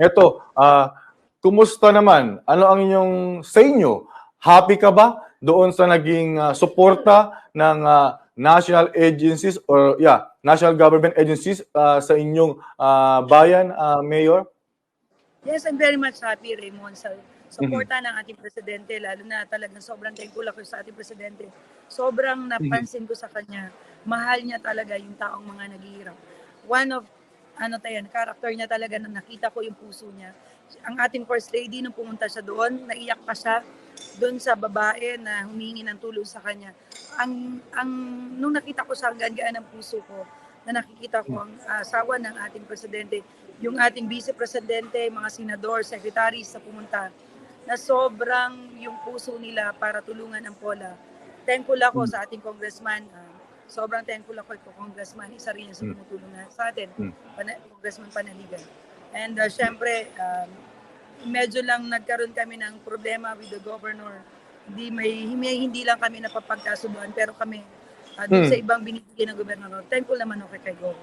Eto, ah, kumusta naman? Ano ang inyong sa inyo? Happy ka ba doon sa naging ah, suporta ng ah, national agencies or yeah, national government agencies ah, sa inyong ah, bayan, ah, Mayor? Yes, I'm very much happy, Raymond, sa suporta ng ating presidente, lalo na talagang sobrang thankful ako sa ating presidente. Sobrang napansin ko sa kanya, mahal niya talaga yung taong mga naghihirap. One of, ano tayo, character niya talaga na nakita ko yung puso niya. Ang ating first lady, nung pumunta siya doon, naiyak pa siya doon sa babae na humingi ng tulong sa kanya. Ang, ang, nung nakita ko siya, ang gaan ng puso ko, na nakikita ko ang asawa ng ating presidente, yung ating vice presidente, mga senador, secretaries sa pumunta, na sobrang yung puso nila para tulungan ang POLA. Thankful ako sa ating congressman. ah, sobrang thankful ako kay congressman. Isa rin Mm. tumutulong na sa atin, Mm. Pana- congressman Panaligan. And uh, syempre, um, medyo lang nagkaroon kami ng problema with the governor. Hindi, may, hindi, hindi lang kami napapagkasubuan, pero kami, uh, Mm. sa ibang binibigyan ng gobernador, thankful naman ako kay Gov.